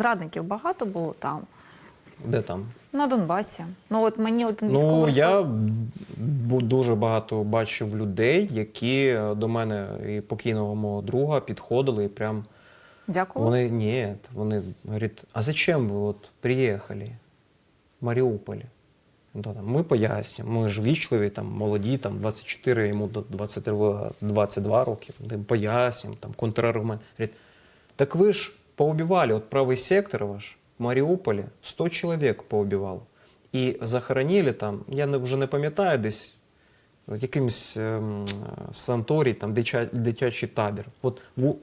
зрадників багато було там, Де там? на Донбасі. Ну от мені один Ну я дуже багато бачив людей, які е, до мене і покійного мого друга підходили і прям Дякую. вони ні, вони говорять, а зачем ви от приїхали в Маріуполі? Ну, Ми пояснюємо, ми ж вічливі, там, молоді, там, 24, йому до 23, 22 роки, ми пояснюємо, там, контраргумент. Так ви ж поубивали, от правий сектор ваш в Маріуполі 100 чоловік поубивало. І захоронили там, я вже не пам'ятаю, десь якимсь ем, санаторій, там, дитя, дитячий табір. От, во-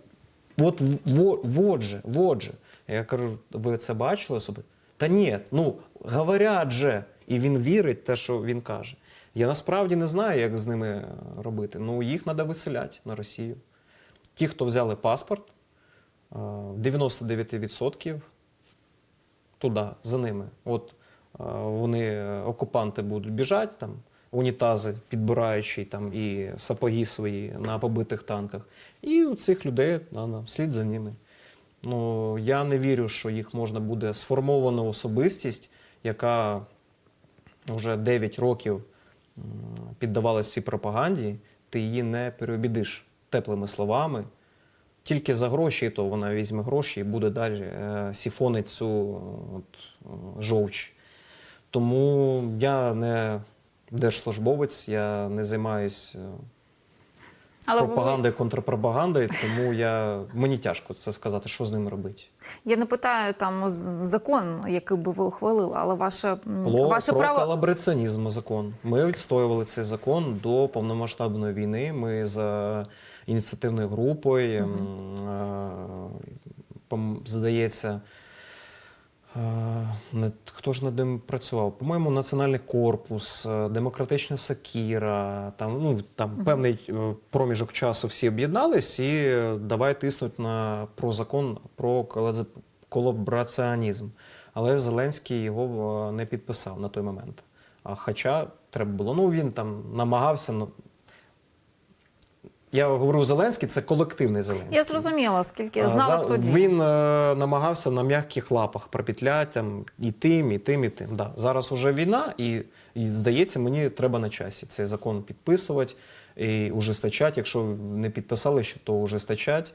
от во, вот же, вот же. Я кажу, ви це бачили особи? Та ні, ну говорять же. І він вірить в те, що він каже. Я насправді не знаю, як з ними робити. Ну, їх треба виселяти на Росію. Ті, хто взяли паспорт, 99% туди, за ними. От е, вони, е, окупанти, будуть біжати там, унітази, підбираючи там і сапоги свої на побитих танках. І у цих людей на, слід за ними. Ну, я не вірю, що їх можна буде сформована особистість, яка вже 9 років м, піддавалась цій пропаганді, ти її не переобідиш теплими словами. Тільки за гроші, то вона візьме гроші і буде далі е, сіфонити цю е, от, е, жовч. Тому я не держслужбовець, я не займаюся Але ви- пропагандою, контрпропагандою, тому я, мені тяжко це сказати, що з ними робити. Я не питаю там закон, який би ви ухвалили, але ваше, Було ваше про право. колабораціонізм закон. Ми відстоювали цей закон до повномасштабної війни. Ми за ініціативною групою, пом- здається, хто ж над ним працював? По-моєму, Національний корпус, е, демократична сакіра, там, ну, там певний е, проміжок часу всі об'єднались і давай тиснуть на, про закон про колаб- колабораціонізм. Але Зеленський його е, не підписав на той момент. А хоча треба було, ну він там намагався. Я говорю Зеленський, це колективний Зеленський. Я зрозуміла, скільки знала, хто діє. Він е, намагався на м'яких лапах пропетляти там, і тим, і тим, і тим. Да. Зараз уже війна, і, і здається, мені треба на часі цей закон підписувати і ужесточати. Якщо не підписали, ще, то ужесточати.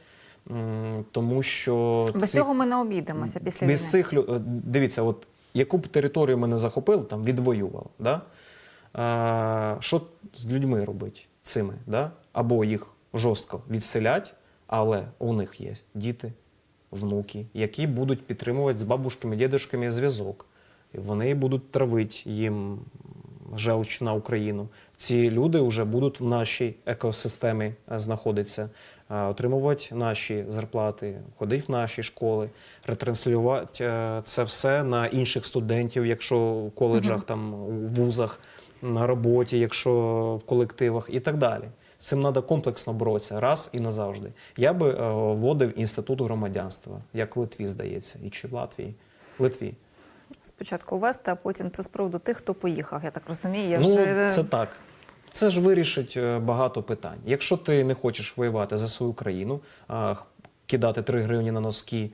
М, Тому що Без ці- цього ми не обійдемося після без війни. цих лю- е, дивіться, от яку б територію ми не захопили, там відвоювали. Да? А, що з людьми робить цими? Да? Або їх жорстко відселять, але у них є діти, внуки, які будуть підтримувати з бабушками, дідушками зв'язок. Вони будуть травити їм желч на Україну. Ці люди вже будуть в нашій екосистемі е, знаходитися, е, отримувати наші зарплати, ходити в наші школи, ретранслювати е, це все на інших студентів, якщо в коледжах, там у вузах, на роботі, якщо в колективах і так далі. З Цим треба комплексно боротися раз і назавжди. Я би е, вводив інститут громадянства, як в Литві, здається, і чи в Латвії. Литві. Спочатку ввести, а потім це з приводу тих, хто поїхав. Я так розумію. Я ну, вже... це так. Це ж вирішить е, багато питань. Якщо ти не хочеш воювати за свою країну, кидати 3 гривні на носки, е,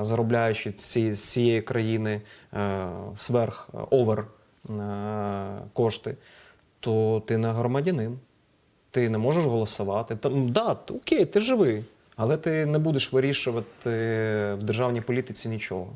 заробляючи ці, з цієї країни е, сверх е, овер е, кошти, то ти не громадянин. Ти не можеш голосувати. Там, да, окей, ти живий, але ти не будеш вирішувати в державній політиці нічого.